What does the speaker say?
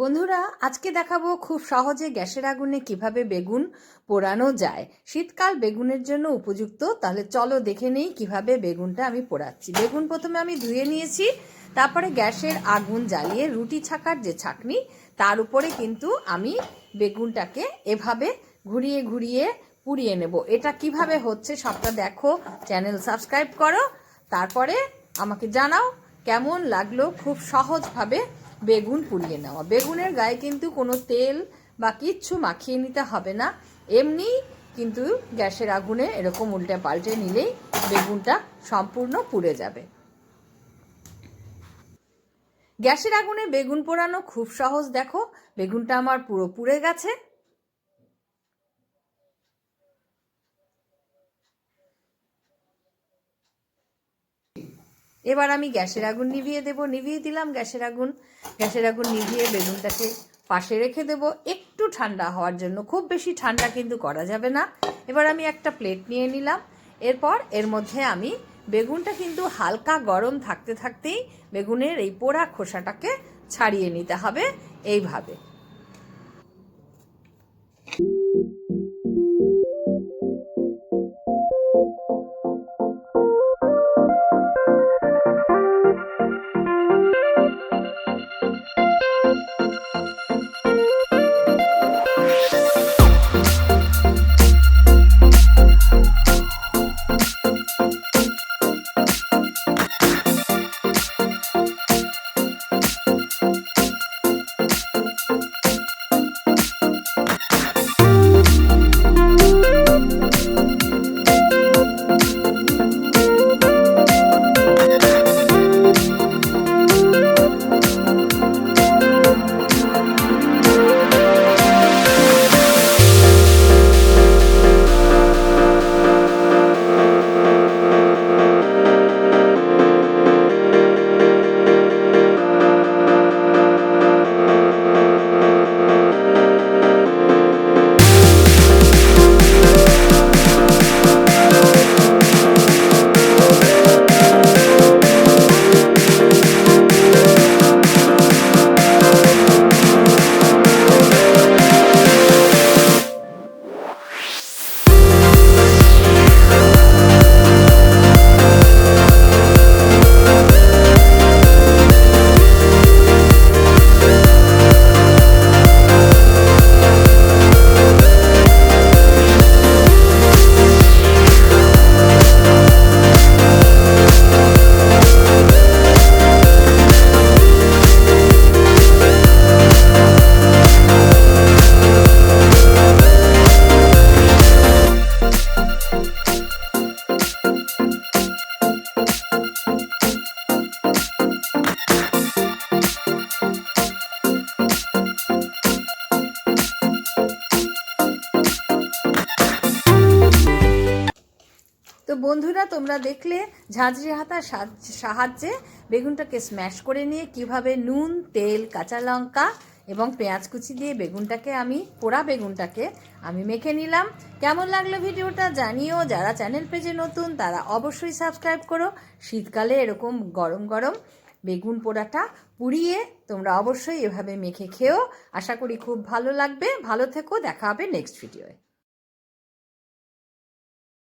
বন্ধুরা, আজকে দেখাবো খুব সহজে গ্যাসের আগুনে কীভাবে বেগুন পোড়ানো যায়। শীতকাল বেগুনের জন্য উপযুক্ত। তাহলে চলো দেখে নেই কীভাবে বেগুনটা আমি পোড়াচ্ছি। বেগুন প্রথমে আমি ধুয়ে নিয়েছি, তারপরে গ্যাসের আগুন জ্বালিয়ে রুটি ছাকার যে ছাকনি, তার উপরে কিন্তু আমি বেগুনটাকে এভাবে ঘুরিয়ে ঘুরিয়ে পুড়িয়ে নেব। এটা কীভাবে হচ্ছে সবটা দেখো, চ্যানেল সাবস্ক্রাইব করো, তারপরে আমাকে জানাও কেমন লাগল খুব সহজভাবে বেগুন পুড়িয়ে নেওয়া। বেগুনের গায়ে কিন্তু কোনো তেল বা কিচ্ছু মাখিয়ে নিতে হবে না। এমনি কিন্তু গ্যাসের আগুনে এরকম উল্টে পাল্টে নিলেই বেগুনটা সম্পূর্ণ পুড়ে যাবে। গ্যাসের আগুনে বেগুন পোড়ানো খুব সহজ। দেখো, বেগুনটা আমার পুরো পুড়ে গেছে। এবার আমি গ্যাসের আগুন নিভিয়ে দেব। নিভিয়ে দিলাম গ্যাসের আগুন। গ্যাসের আগুন নিভিয়ে বেগুনটাকে পাশে রেখে দেব। একটু ঠান্ডা হওয়ার জন্য, খুব বেশি ঠান্ডা কিন্তু করা যাবে না। এবার আমি একটা প্লেট নিয়ে নিলাম। এরপর এর মধ্যে আমি বেগুনটা কিন্তু হালকা গরম থাকতে থাকতেই বেগুনের এই পোড়া খোসাটাকে ছাড়িয়ে নিতে হবে এইভাবে। বন্ধুরা, তোমরা দেখলে ঝাঁঝরি হাতার সাহায্য- বেগুনটাকে স্ম্যাশ করে নিয়ে কীভাবে নুন, তেল, কাঁচা লঙ্কা এবং পেঁয়াজ কুচি দিয়ে বেগুনটাকে আমি, পোড়া বেগুনটাকে আমি মেখে নিলাম। কেমন লাগল ভিডিওটা জানিও। যারা চ্যানেল পেজে নতুন, তারা অবশ্যই সাবস্ক্রাইব করো। শীতকালে এরকম গরম গরম বেগুন পোড়াটা পুড়িয়ে তোমরা অবশ্যই এভাবে মেখে খেও। আশা করি খুব ভালো লাগবে। ভালো থেকো। দেখা হবে নেক্সট ভিডিওয়ে